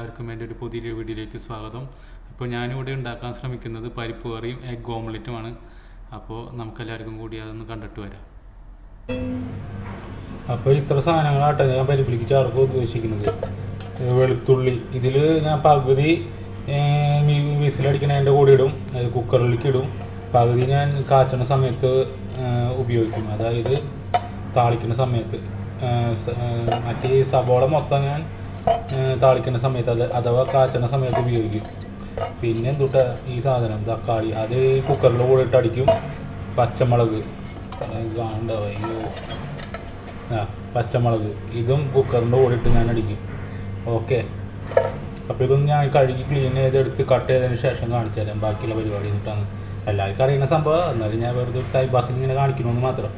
എല്ലാവർക്കും എന്റെ ഒരു പുതിയ വീഡിയോയിലേക്ക് സ്വാഗതം. ഇപ്പോൾ ഞാനിവിടെ ഉണ്ടാക്കാൻ ശ്രമിക്കുന്നത് പരിപ്പ് കറിയും എഗ് ഓംലെറ്റുമാണ് അപ്പോൾ നമുക്കെല്ലാവർക്കും കൂടി അതൊന്ന് കണ്ടിട്ട് വരാം. അപ്പോൾ ഇത്ര സാധനങ്ങളാട്ടെ ഞാൻ പരിപ്പിലേക്ക് ചേർക്കുക ഉദ്ദേശിക്കുന്നത്. വെളുത്തുള്ളി. ഇതിൽ ഞാൻ പകുതി വിസിലടിക്കണതിന്റെ കൂടെ ഇടും. അത് കുക്കറിലേക്ക് ഇടും. പകുതി ഞാൻ കാച്ചണ സമയത്ത് ഉപയോഗിക്കും. അതായത് താളിക്കുന്ന സമയത്ത് മറ്റേ സബോള മൊത്തം ഞാൻ താളിക്കുന്ന സമയത്ത് അത് അഥവാ കാച്ചണ സമയത്ത് ഉപയോഗിക്കും. പിന്നെ എന്തുട്ട ഈ സാധനം തക്കാളി അത് കുക്കറിൽ കൂടെ ഇട്ട് അടിക്കും. പച്ചമുളക്. കാണണ്ട അയ്യോ. ആ പച്ചമുളക്. ഇതും കുക്കറിന്റെ കൂടെ ഇട്ട് ഞാൻ അടിക്കും. ഓക്കെ. അപ്പോൾ ഇതൊന്നും ഞാൻ കഴുകി ക്ലീൻ ചെയ്തെടുത്ത് കട്ട് ചെയ്തതിന് ശേഷം കാണിച്ചു തരാം ബാക്കിയുള്ള പരിപാടി എന്നിട്ടാണ്. എല്ലാവർക്കും അറിയുന്ന സംഭവം. എന്നാലും ഞാൻ വെറുതെ ടൈം പാസിന് ഇങ്ങനെ കാണിക്കണമെന്ന് മാത്രം.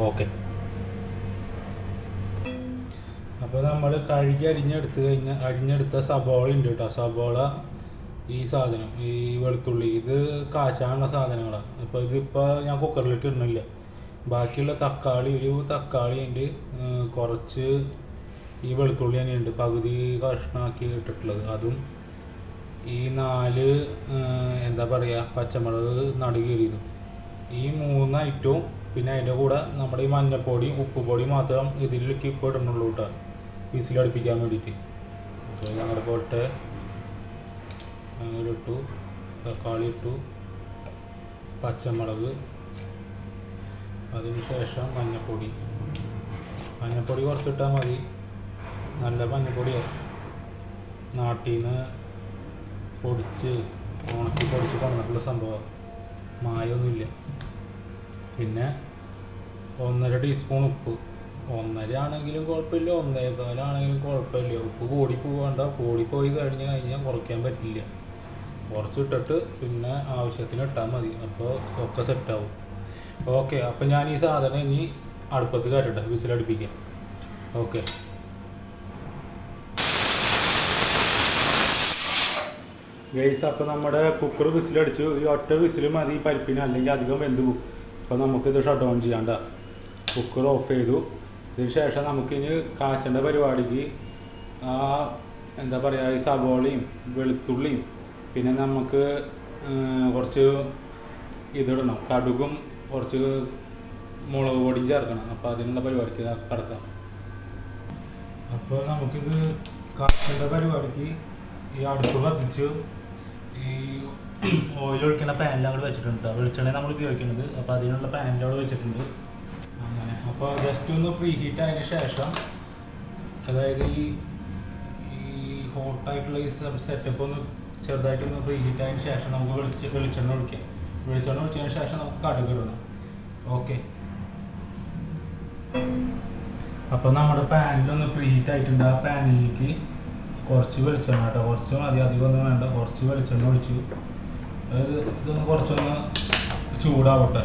ഓക്കെ. അപ്പോൾ നമ്മൾ കഴുകി അരിഞ്ഞെടുത്ത് കഴിഞ്ഞാൽ അരിഞ്ഞെടുത്ത സബോള ഉണ്ട് കേട്ടോ സബോള ഈ സാധനം ഈ വെളുത്തുള്ളി. ഇത് കാച്ചാനുള്ള സാധനങ്ങളാണ് അപ്പോൾ ഇതിപ്പോൾ ഞാൻ കുക്കറിലിട്ട് ഇടുന്നില്ല. ബാക്കിയുള്ള തക്കാളി ഒരു തക്കാളി ഉണ്ട് കുറച്ച് ഈ വെളുത്തുള്ളി തന്നെയുണ്ട്. പകുതി കഷ്ണമാക്കി ഇട്ടിട്ടുള്ളത്. അതും ഈ നാല് എന്താ പറയുക പച്ചമുളക് നടുകീറിയതും ഈ മൂന്ന് ഐറ്റവും പിന്നെ അതിന്റെ കൂടെ നമ്മുടെ ഈ മഞ്ഞപ്പൊടിയും ഉപ്പുപൊടിയും മാത്രം ഇതിലേക്ക് ഇപ്പോൾ ഇടുന്നുള്ളൂ കേട്ടോ. വിസിലടുപ്പിക്കാൻ വേണ്ടിയിട്ട്. അപ്പോൾ ഞങ്ങളുടെ പോട്ടെ ഇട്ടു തക്കാളി ഇട്ടു പച്ചമുളക് അതിനുശേഷം മഞ്ഞപ്പൊടി. മഞ്ഞപ്പൊടി കുറച്ചിട്ടാൽ മതി. നല്ല മഞ്ഞപ്പൊടിയാണ് നാട്ടിൽ നിന്ന് പൊടിച്ച് ഉണക്കി പൊടിച്ച് കൊണ്ടിട്ടുള്ള സംഭവം. മായൊന്നുമില്ല പിന്നെ ഒന്നര ടീസ്പൂൺ ഉപ്പ്. ഒന്നര ആണെങ്കിലും കുഴപ്പമില്ല ഒന്നേകാലാണെങ്കിലും കുഴപ്പമില്ല. ഉപ്പ് കൂടി പോകണ്ട പോയി കഴിഞ്ഞ് കഴിഞ്ഞാൽ കുറയ്ക്കാൻ പറ്റില്ല. കുറച്ചിട്ടിട്ട് പിന്നെ ആവശ്യത്തിന് ഇട്ടാൽ മതി. അപ്പോൾ ഒക്കെ സെറ്റാവും ഓക്കെ അപ്പം ഞാൻ ഈ സാധനം ഇനി അടുപ്പത്ത് കയറ്റട്ടെ. വിസിലടുപ്പിക്കാം ഓക്കെ ഗൈസ് അപ്പോൾ നമ്മുടെ കുക്കർ വിസിലടിച്ചു ഈ ഒറ്റ വിസിൽ മതി പരിപ്പിന്. അല്ലെങ്കിൽ അധികം വെന്ത് പോകും. അപ്പോൾ നമുക്കിത് ഷട്ട് ഓൺ ചെയ്യാണ്ട കുക്കർ ഓഫ് ചെയ്തു. ഇതിന് ശേഷം നമുക്കിനി കാച്ചേണ്ട പരിപാടിക്ക് ആ എന്താ പറയുക ഈ സവോളയും വെളുത്തുള്ളിയും പിന്നെ നമുക്ക് കുറച്ച് ഇതിടണം. കടുകും കുറച്ച് മുളക് പൊടിയും ചേർക്കണം. അപ്പോൾ അതിനുള്ള പരിപാടിക്ക് കടക്കാം. അപ്പോൾ നമുക്കിത് കാച്ചേണ്ട പരിപാടിക്ക് ഈ അടുപ്പ് കത്തിച്ച് ഈ ഓയിൽ ഒഴിക്കുന്ന പാനിൽ വെച്ചിട്ടുണ്ട്. വെളിച്ചെണ്ണ നമ്മൾ ഉപയോഗിക്കുന്നത് അപ്പോൾ അതിനുള്ള പാനിന്റെ വെച്ചിട്ടുണ്ട്. അപ്പോൾ ജസ്റ്റ് ഒന്ന് പ്രീ ഹീറ്റ് ആയതിനു ശേഷം അതായത് ഈ ഈ ഹോട്ടായിട്ടുള്ള ഈ സെറ്റപ്പ് ഒന്ന് ചെറുതായിട്ടൊന്ന് പ്രീ ഹീറ്റ് ആയതിനു ശേഷം നമുക്ക് വെളിച്ച വെളിച്ചെണ്ണ ഒഴിക്കാം. വെളിച്ചെണ്ണ ഒഴിച്ചതിന് ശേഷം നമുക്ക് കടുക് ഇടണം. ഓക്കെ അപ്പോൾ നമ്മുടെ പാനിലൊന്ന് പ്രീ ഹീറ്റ് ആയിട്ടുണ്ട്. ആ പാനിലേക്ക് കുറച്ച് വെളിച്ചെണ്ണ കേട്ടോ കുറച്ച് മതി അധികം ഒന്നും വേണ്ട. കുറച്ച് വെളിച്ചെണ്ണ ഒഴിച്ചു. അത് ഇതൊന്ന് കുറച്ചൊന്ന് ചൂടാവട്ടെ.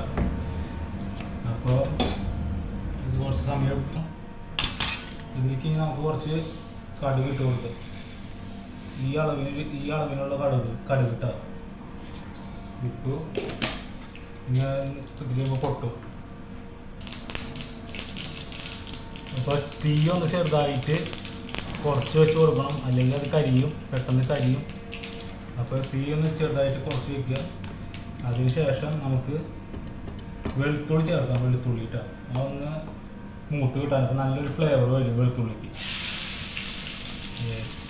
അപ്പോൾ ഇത് കുറച്ച് സമയം എടുക്കണം. ഇതിലേക്ക് നമുക്ക് കുറച്ച് കടുക് ഇട്ട് കൊടുത്ത് ഈ അളവിന് ഈ അളവിനുള്ള കടുക് കടുക് ഇട്ട ഇട്ടു. ഞാൻ ഇതിലേക്ക് പൊട്ടും. അപ്പോൾ തീ ഒന്ന് ചെറുതായിട്ട് കുറച്ച് വെച്ച് കൊടുക്കണം. അല്ലെങ്കിൽ അത് കരിയും പെട്ടെന്ന് കരിയും. അപ്പോൾ തീ ഒന്ന് ചെറുതായിട്ട് കുറച്ച് വെക്കുക. അതിനുശേഷം നമുക്ക് വെളുത്തുള്ളി ചേർക്കാം. വെളുത്തുള്ളി ഇട്ടാ അതൊന്ന് മൂത്ത് അപ്പം നല്ലൊരു ഫ്ലേവർ വരും വെളുത്തുള്ളിക്ക്.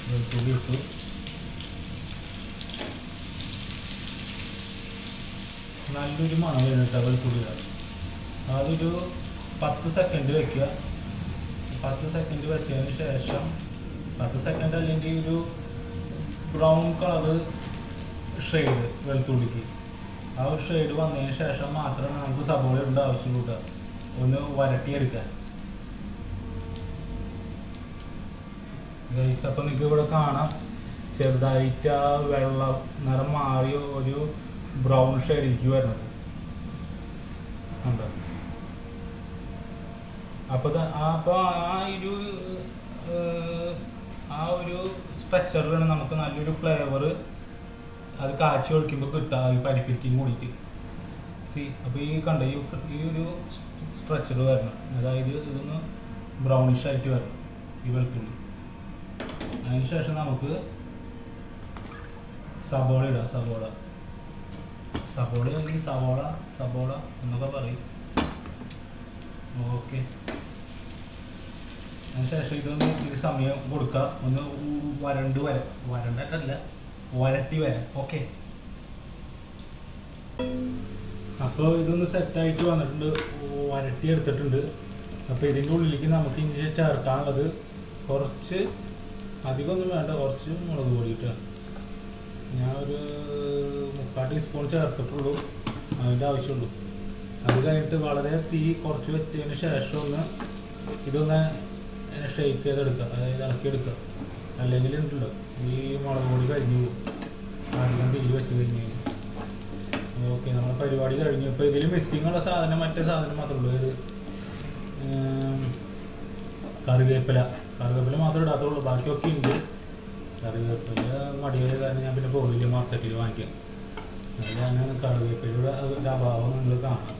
വെളുത്തുള്ളി ഇട്ടു. നല്ലൊരു മണം വരും കേട്ടോ വെളുത്തുള്ളിയുടെ. അതൊരു പത്ത് സെക്കൻഡ് വെക്കുക. പത്ത് സെക്കൻഡ് വെച്ചതിന് ശേഷം പത്ത് സെക്കൻഡ് അല്ലെങ്കിൽ ഒരു ബ്രൗൺ കളർ ഷെയ്ഡ് വെളുത്തുള്ളിക്ക്. ആ ഒരു ഷെയ്ഡ് വന്നതിന് ശേഷം മാത്രമേ നമുക്ക് സബോള ഇടേണ്ട ആവശ്യമുള്ളൂ കേട്ടോ. ഒന്ന് വരട്ടിയെടുക്കാൻ ഗൈസ് അപ്പൊ നിങ്ങൾക്ക് ഇവിടെ കാണാം. ചെറുതായിട്ട് ആ വെള്ള നിറം മാറി ഒരു ബ്രൗൺ ഷെയ്ഡിലേക്ക് വരുന്നത്. ഉണ്ടോ അപ്പോൾ അപ്പോൾ ആ ഒരു ആ ഒരു സ്ട്രക്ചറിലാണ് നമുക്ക് നല്ലൊരു ഫ്ലേവർ അത് കാച്ചി ഒഴിക്കുമ്പോൾ കിട്ടുക ഈ പരിപ്പിക്കും കൂടിയിട്ട്. സി അപ്പോൾ ഈ കണ്ട ഈ ഈ ഒരു സ്ട്രക്ചർ വരണം. അതായത് ഇതൊന്ന് ബ്രൗണിഷ് ആയിട്ട് വരണം ഈ വെളുത്തുള്ളി. അതിന് ശേഷം നമുക്ക് സബോള ഇടാം സബോള. സബോള അല്ലെങ്കിൽ സവോള സബോള എന്നൊക്കെ പറയും. ഓക്കെ. അതിനുശേഷം ഇതൊന്ന് ഇത് സമയം കൊടുക്കുക. ഒന്ന് വരണ്ട് വര. വരണ്ടല്ല വരട്ടി വരാം. ഓക്കെ. അപ്പോൾ ഇതൊന്ന് സെറ്റായിട്ട് വന്നിട്ടുണ്ട്. വരട്ടി എടുത്തിട്ടുണ്ട്. അപ്പോൾ ഇതിന്റെ ഉള്ളിലേക്ക് നമുക്ക് ഇനി ചേർക്കാനുള്ളത് കുറച്ച് അധികമൊന്നും വേണ്ട കുറച്ച് മുളക് പൊടി ഇട്ടാ ഞാൻ ഒരു മുക്കാൽ ടീസ്പൂൺ ചേർത്തിട്ടുള്ളൂ. അതിന്റെ ആവശ്യമുള്ളൂ. അത് കഴിഞ്ഞിട്ട് വളരെ തീ കുറച്ച് വെച്ചതിന് ശേഷം ഒന്ന് ഇതൊന്ന് ഷേക്ക് ചെയ്തെടുക്കുക. അതായത് ഇളക്കിയെടുക്കുക. അല്ലെങ്കിൽ ഉണ്ടല്ലോ ഈ മുളക് പൊടി കഴിഞ്ഞു പോകും. അധികം തീ വെച്ച് കഴിഞ്ഞു ഓക്കെ നമ്മുടെ പരിപാടി കഴിഞ്ഞു. ഇപ്പോൾ ഇതിൽ മിസ്സിങ് ഉള്ള സാധനം മറ്റേ സാധനം മാത്രമേ ഉള്ളൂ. കറിവേപ്പില. കറിവേപ്പില മാത്രമേ ഇടാത്തുള്ളൂ ബാക്കിയൊക്കെ ഉണ്ട്. കറിവേപ്പില മടിയായ കാരണം ഞാൻ പിന്നെ പോയില്ല മാർക്കറ്റിൽ വാങ്ങിക്കാം അതിലാണ് കറിവേപ്പിലയുടെ അതിന്റെ അഭാവം നിങ്ങൾ കാണാം.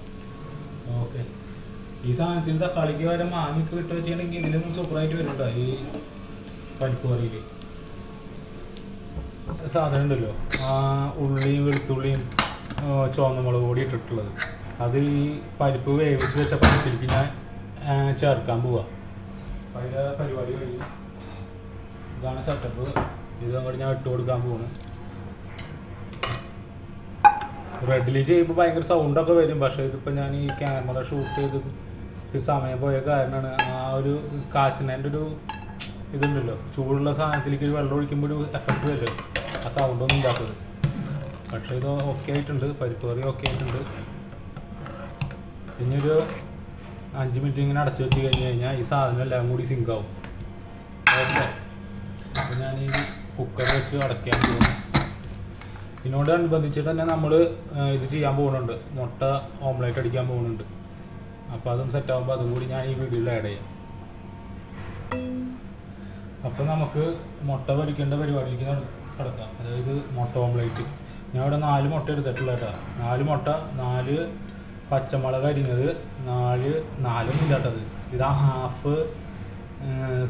ഓക്കെ. ഈ സാധനത്തിന് തക്കാളിക്ക് വരെ മാങ്ങിക്ക് വിട്ട് വെച്ചിട്ടുണ്ടെങ്കിൽ ഇതിലും സൂപ്പറായിട്ട് വരുന്നുണ്ടോ ഈ പരിപ്പ് കറിയിൽ സാധനം ഉണ്ടല്ലോ. ആ ഉള്ളിയും വെളുത്തുള്ളിയും ചുവന്ന മുളക് പൊടി ഇട്ടിട്ടുള്ളത്. അത് ഈ പരിപ്പ് വേവിച്ച് വെച്ച ഞാൻ ചേർക്കാൻ പോവാ. അതിന്റെ പരിപാടി കഴിഞ്ഞു. ഇതാണ് സെറ്റപ്പ് ഇത് അങ്ങോട്ട് ഞാൻ ഇട്ട് കൊടുക്കാൻ പോവാണ് റെഡിൽ ചെയ്യുമ്പോൾ ഭയങ്കര സൗണ്ടൊക്കെ വരും. പക്ഷേ ഇതിപ്പോൾ ഞാൻ ഈ ക്യാമറ ഷൂട്ട് ചെയ്ത് സമയം പോയ കാരണമാണ് ആ ഒരു കാച്ചിനേന്റെ ഒരു ഇതുണ്ടല്ലോ. ചൂടുള്ള സാധനത്തിലേക്ക് ഒരു വെള്ളം ഒഴിക്കുമ്പോൾ ഒരു എഫക്റ്റ് വരും ആ സൗണ്ടൊന്നും ഇല്ലാത്തത്. പക്ഷേ ഇത് ഓക്കെ ആയിട്ടുണ്ട്. പരിപ്പ് കറി ഓക്കെ ആയിട്ടുണ്ട്. ഇനിയൊരു അഞ്ച് മിനിറ്റ് ഇങ്ങനെ അടച്ചു വെച്ച് കഴിഞ്ഞ് കഴിഞ്ഞാൽ ഈ സാധനം എല്ലാം കൂടി സിങ്ക് ആവും. ഓക്കെ. അപ്പോൾ ഞാൻ ഈ കുക്കർ വെച്ച് അടയ്ക്കാൻ പോകുന്നു ഇതിനോടനുബന്ധിച്ചിട്ട് തന്നെ നമ്മൾ ഇത് ചെയ്യാൻ പോകുന്നുണ്ട് മുട്ട ഓംലേറ്റ് അടിക്കാൻ പോകുന്നുണ്ട് അപ്പോൾ അതും സെറ്റ് ആകുമ്പോൾ അതും കൂടി ഞാൻ ഈ വീഡിയോയിൽ ആഡ് ചെയ്യാം. അപ്പോൾ നമുക്ക് മുട്ട പൊരിക്കേണ്ട പരിപാടിയിലേക്ക് കിടക്കാം. അതായത് മുട്ട ഓംലേറ്റ് ഞാൻ ഇവിടെ നാല് മുട്ട എടുത്തിട്ടുള്ള കേട്ടോ നാല് മുട്ട നാല് പച്ചമുളക് അരിഞ്ഞത് നാല് നാലൊന്നും ഇല്ലാട്ടത് ഇതാ ഹാഫ്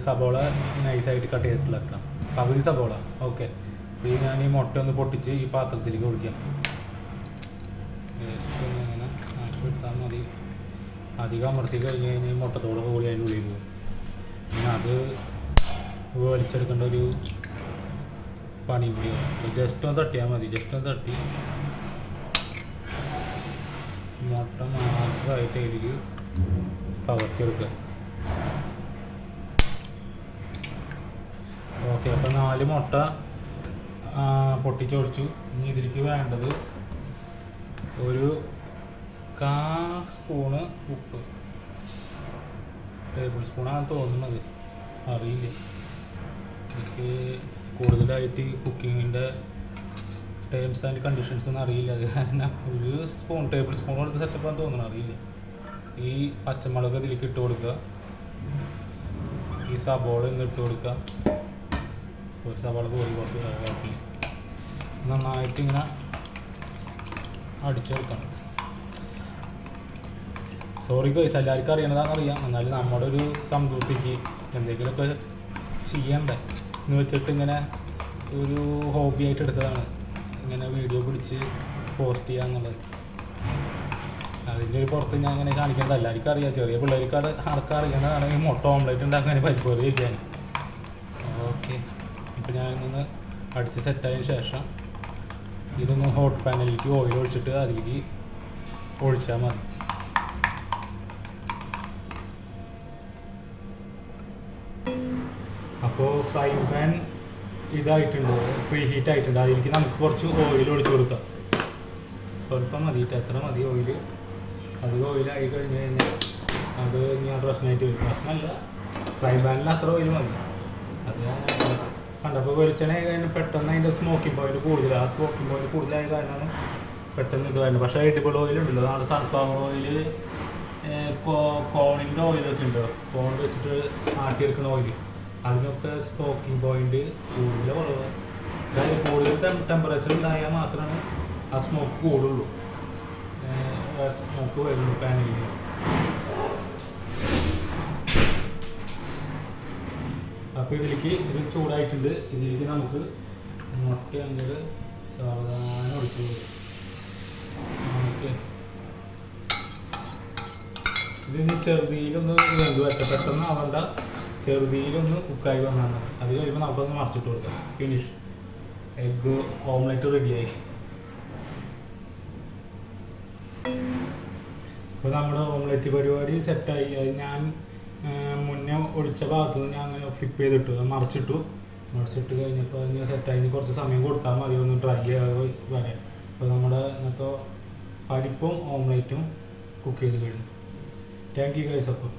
സബോള നൈസായിട്ട് കട്ട് ചെയ്തിട്ടുള്ള കേട്ടോ പകുതി സബോള. ഓക്കെ ഇത് ഞാൻ ഈ മുട്ട ഒന്ന് പൊട്ടിച്ച് ഈ പാത്രത്തിലേക്ക് വിട്ടാൽ മതി. അധികം അമർത്തി കഴിഞ്ഞ് കഴിഞ്ഞാൽ ഈ മുട്ടത്തോടെ കൂടി അതിന്റെ ഉള്ളിൽ പോകും പിന്നെ അത് വലിച്ചെടുക്കേണ്ട ഒരു പണി കൂടിയാണ് ജസ്റ്റ് ഒന്ന് തട്ടിയാൽ മതി. ജസ്റ്റ് ഒന്ന് തട്ടി. മുട്ട മാത്രമായിട്ട് അതിലേക്ക് പകർത്തിയെടുക്കുക ഓക്കെ അപ്പോൾ നാല് മുട്ട പൊട്ടിച്ചൊടിച്ചു. ഇനി ഇതിലേക്ക് വേണ്ടത് ഒരു കാ സ്പൂണ് ഉപ്പ്. ടേബിൾ സ്പൂണാണ് തോന്നുന്നത്. അറിയില്ല. എനിക്ക് കൂടുതലായിട്ട് കുക്കിങ്ങിന്റെ ടേംസ് ആൻഡ് കണ്ടീഷൻസ് ഒന്നും അറിയില്ല. അത് കാരണം ഒരു സ്പൂൺ ടേബിൾ സ്പൂൺ കൊടുത്ത് സെറ്റപ്പ് ആണ് തോന്നുന്നു. അറിയില്ല. ഈ പച്ചമുളക് ഇതിലേക്ക് ഇട്ട് കൊടുക്കുക. ഈ സബോള ഇങ്ങ് ഇട്ട് കൊടുക്കുക. ഒരു സബോള പോയി കുറച്ച് കുഴപ്പമില്ല നന്നായിട്ട് ഇങ്ങനെ അടിച്ചെടുക്കണം. സോറി ഗൈസ് എല്ലാവർക്കും അറിയണതാണെന്ന് അറിയാം. എന്നാലും നമ്മുടെ ഒരു സംതൃപ്തിക്ക് എന്തെങ്കിലുമൊക്കെ ചെയ്യണ്ടേ എന്ന് വെച്ചിട്ട് ഇങ്ങനെ ഒരു ഹോബി ആയിട്ട് എടുത്തതാണ്. ഇങ്ങനെ വീഡിയോ പിടിച്ച് പോസ്റ്റ് ചെയ്യുക എന്നുള്ളത്. അതിന്റെ ഒരു പുറത്ത് ഞാൻ അങ്ങനെ കാണിക്കേണ്ടത് എല്ലാവർക്കും അറിയാം. ചെറിയ പിള്ളേർക്ക് അത് ആൾക്കാർ അറിയണതാണെങ്കിൽ മുട്ട ഓംലേറ്റ് ഉണ്ടാക്കാൻ പരിപാടി കറി വയ്ക്കാൻ ഓക്കെ ഇപ്പം ഞാൻ ഇന്ന് അടിച്ച് സെറ്റായതിന് ശേഷം ഇതൊന്ന് ഹോട്ട് പാനിലേക്ക് ഓയിൽ ഒഴിച്ചിട്ട് അതിലേക്ക് ഒഴിച്ചാൽ മതി. അപ്പോൾ ഫ്രൈ പാൻ ഇതായിട്ടുണ്ട്. പ്രീ ഹീറ്റ് ആയിട്ടുണ്ട്. അതിലേക്ക് നമുക്ക് കുറച്ച് ഓയിൽ ഒഴിച്ചു കൊടുക്കാം. സ്വല്പം മതി. എത്ര മതി ഓയിൽ അധികം ഓയിലായി കഴിഞ്ഞ് കഴിഞ്ഞാൽ അത് ഞാൻ പ്രശ്നമായിട്ട് വരും. പ്രശ്നമല്ല. ഫ്രൈ പാനിൽ അത്ര ഓയിൽ മതി. അത് കണ്ടപ്പോൾ വെളിച്ചെണ്ണ കഴിഞ്ഞാൽ പെട്ടെന്ന് അതിന്റെ സ്മോക്കിംഗ് പോയിന്റ് കൂടുതൽ. ആ സ്മോക്കിംഗ് പോയിന്റ് കൂടുതലായ കാരണമാണ് പെട്ടെന്ന് ഇത് വരുന്നത് പക്ഷേ എഡിബിൾ ഓയിൽ ഉണ്ടല്ലോ. നമ്മുടെ സൺഫ്ലവർ ഓയിൽ കോണിന്റെ ഓയിലൊക്കെ ഉണ്ടോ കോൺ വെച്ചിട്ട് ആട്ടിയെടുക്കുന്ന ഓയിൽ അതിനൊക്കെ സ്മോക്കിംഗ് പോയിന്റ് കൂടുതൽ കുറവ്. അതായത് കൂടുതൽ ടെമ്പറേച്ചർ ഉണ്ടായാൽ മാത്രമാണ് ആ സ്മോക്ക് കൂടുള്ളൂ. സ്മോക്ക് വരുള്ളൂ പാനിൽ അപ്പോൾ ഇതിലേക്ക് ഇത് ചൂടായിട്ടുണ്ട്. ഇതിലേക്ക് നമുക്ക് മുട്ട അങ്ങോട്ട് സാവധാനം ഒഴിച്ച് കൊടുക്കും. ഓക്കെ. ഇതിന് ചെറുതിയിലൊന്ന് വെന്ത് പറ്റ പെട്ടെന്ന് ആവണ്ട ചെറുതിയിലൊന്ന് കുക്കായി വന്നാൽ മതി അത് കഴിയുമ്പോൾ നമുക്കൊന്ന് മറച്ചിട്ട് കൊടുക്കാം ഫിനിഷ് എഗ്ഗ് ഓംലെറ്റ് റെഡിയായി ഇപ്പോൾ നമ്മുടെ ഓംലെറ്റ് പരിപാടി സെറ്റായി അത് ഞാൻ മുന്നേ ഒഴിച്ച ഭാഗത്ത് നിന്ന് ഞാൻ അങ്ങനെ ഫ്ലിപ്പ് ചെയ്തിട്ടു. മറിച്ചിട്ടു. മറിച്ചിട്ട് കഴിഞ്ഞപ്പോൾ അതിന് സെറ്റായി കുറച്ച് സമയം കൊടുത്താൽ മതി. ഒന്ന് ഡ്രൈ ആയി വരാൻ. അപ്പോൾ നമ്മുടെ ഇന്നത്തെ പരിപ്പും ഓംലെറ്റും കുക്ക് ചെയ്ത് കഴിഞ്ഞു. താങ്ക് യു ഗൈസ് അപ്പോൾ